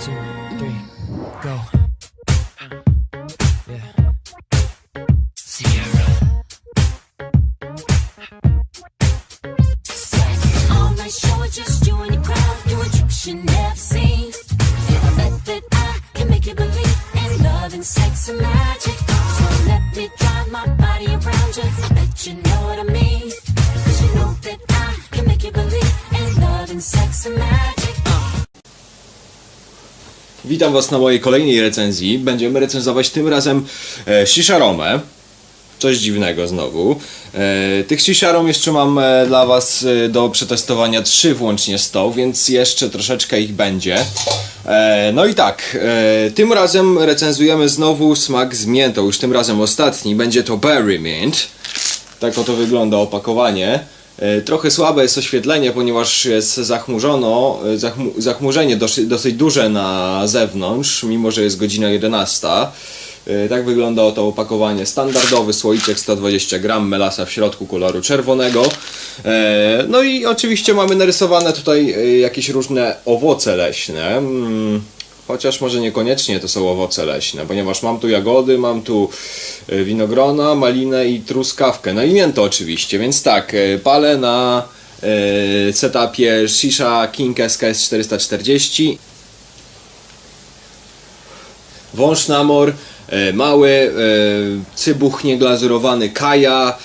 two, three, go. Yeah. Sierra. All night show just you and your crowd tricks you never seen. I can make you believe in love and sex and. Witam Was na mojej kolejnej recenzji. Będziemy recenzować tym razem e. Coś dziwnego znowu. E, tych Shisharom jeszcze mam e, dla Was e, do przetestowania 3 włącznie 100, więc jeszcze troszeczkę ich będzie. E, no i tak, e, tym razem recenzujemy znowu smak z miętą. Już tym razem ostatni. Będzie to Berry Mint. Tak oto wygląda opakowanie. E, Trochę słabe jest oświetlenie, ponieważ jest zachmurzono, e, zachmu, zachmurzenie dosyć, dosyć duże na zewnątrz, mimo że jest godzina 11. E, Tak wygląda oto opakowanie. Standardowy słoiczek 120 gram, melasa w środku koloru czerwonego. No i oczywiście mamy narysowane tutaj jakieś różne owoce leśne. Chociaż może niekoniecznie to są owoce leśne, ponieważ mam tu jagody, mam tu e, winogrona, malinę i truskawkę. No i mięto oczywiście, więc tak, e, palę na e, setupie Shisha King SKS 440. Wąż namor, mały, e, cybuch nieglazurowany kaja,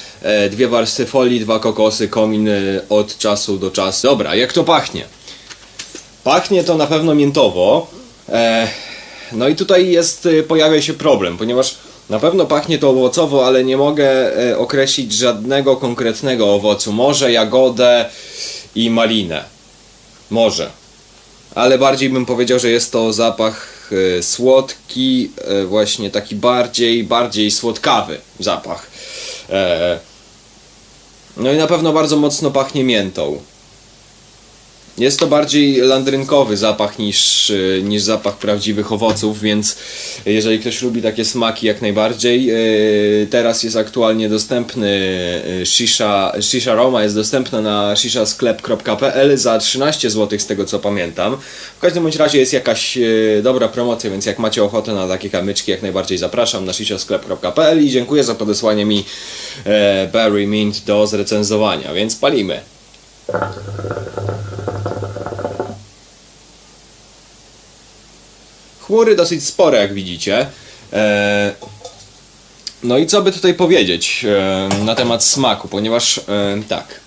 dwie warstwy folii, dwa kokosy, komin od czasu do czasu. Dobra, jak to pachnie? Pachnie to na pewno miętowo. E, no i tutaj jest, e, pojawia się problem, ponieważ na pewno pachnie to owocowo, ale nie mogę e, określić żadnego konkretnego owocu. Może jagodę i malinę. Może. Ale bardziej bym powiedział, że jest to zapach e, słodki, właśnie taki bardziej, bardziej słodkawy zapach. No i na pewno bardzo mocno pachnie miętą. Jest to bardziej landrynkowy zapach niż, y, niż zapach prawdziwych owoców, więc jeżeli ktoś lubi takie smaki jak najbardziej, y, teraz jest aktualnie dostępny y, Shisha, Shisha Roma jest dostępna na shishasklep.pl za 13 zł z tego co pamiętam. W każdym bądź razie jest jakaś dobra promocja, więc jak macie ochotę na takie kamyczki, jak najbardziej zapraszam na shishasklep.pl i dziękuję za podesłanie mi e, Berry Mint do zrecenzowania, więc palimy. Chmury dosyć spore, jak widzicie. E, No i co by tutaj powiedzieć e, na temat smaku, ponieważ e, tak,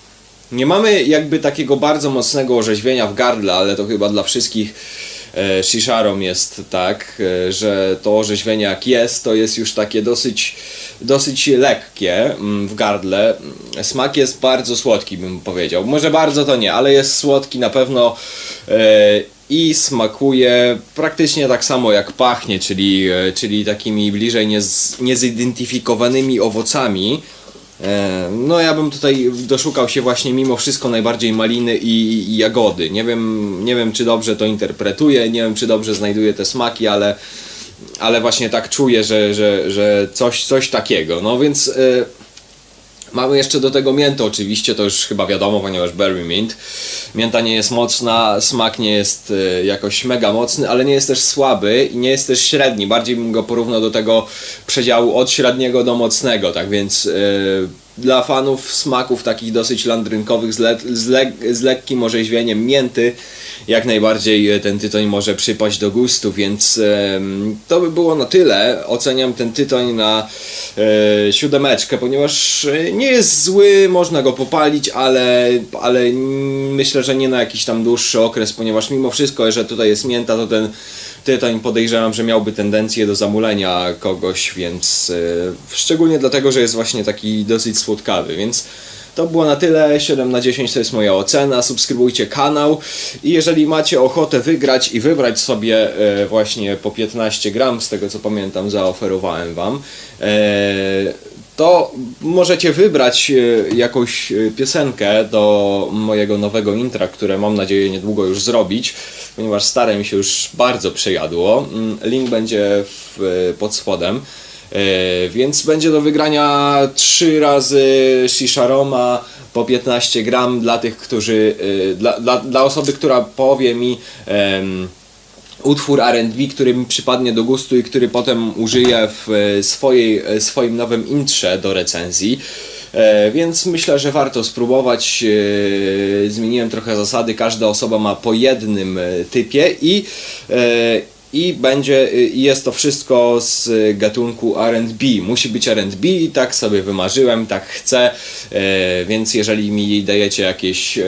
nie mamy jakby takiego bardzo mocnego orzeźwienia w gardle, ale to chyba dla wszystkich shisharom jest tak, że to orzeźwienie jak jest, to jest już takie dosyć, dosyć lekkie mm, w gardle. Smak jest bardzo słodki, bym powiedział. Może bardzo to nie, ale jest słodki na pewno i smakuje praktycznie tak samo jak pachnie, czyli, e, czyli takimi bliżej niez, niezidentyfikowanymi owocami. E, No ja bym tutaj doszukał się właśnie mimo wszystko najbardziej maliny i, i jagody. Nie wiem, nie wiem czy dobrze to interpretuję, nie wiem czy dobrze znajduję te smaki, ale, ale właśnie tak czuję, że, że, że coś, coś takiego. No więc e, Mamy jeszcze do tego miętę oczywiście, to już chyba wiadomo, ponieważ berry mint. Mięta nie jest mocna, smak nie jest e, jakoś mega mocny, ale nie jest też słaby i nie jest też średni. Bardziej bym go porównał do tego przedziału od średniego do mocnego, tak więc e, dla fanów smaków takich dosyć landrynkowych z, le, z, le, z lekkim orzeźwieniem mięty jak najbardziej e, ten tytoń może przypaść do gustu, więc em, to by było na tyle. Oceniam ten tytoń na e, siódemeczkę, ponieważ e, nie jest zły, można go popalić, ale, ale myślę, że nie na jakiś tam dłuższy okres, ponieważ mimo wszystko, że tutaj jest mięta, to ten tytoń podejrzewam, że miałby tendencję do zamulenia kogoś, więc e, szczególnie dlatego, że jest właśnie taki dosyć słodkawy, więc to było na tyle, 7 na 10 to jest moja ocena, subskrybujcie kanał i jeżeli macie ochotę wygrać i wybrać sobie e, właśnie po 15 gram, z tego co pamiętam zaoferowałem Wam, e, to możecie wybrać jakąś piosenkę do mojego nowego intra, które mam nadzieję niedługo już zrobić, ponieważ stare mi się już bardzo przejadło. Mm, Link będzie w, pod spodem. E, Więc będzie do wygrania 3 razy Shisha Roma po 15 gram dla tych, którzy. e, Dla, dla, dla osoby, która powie mi. utwór R&B, który mi przypadnie do gustu i który potem użyję w e, swojej, e, swoim nowym intrze do recenzji. E, Więc myślę, że warto spróbować. E, Zmieniłem trochę zasady. Każda osoba ma po jednym e, typie i, i będzie, e, i jest to wszystko z gatunku R&B. Musi być R&B tak sobie wymarzyłem, tak chcę. E, Więc jeżeli mi dajecie jakieś e,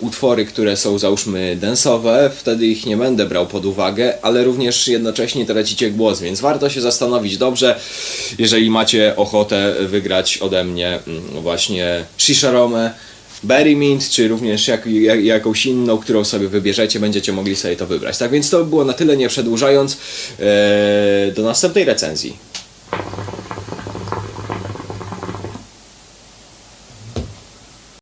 utwory, które są załóżmy densowe, wtedy ich nie będę brał pod uwagę, ale również jednocześnie tracicie głos, więc warto się zastanowić dobrze, jeżeli macie ochotę wygrać ode mnie mm, właśnie Shisharome, Berry Mint, czy również jak, jak, jakąś inną, którą sobie wybierzecie, będziecie mogli sobie to wybrać. Tak więc to by było na tyle, nie przedłużając, e, do następnej recenzji.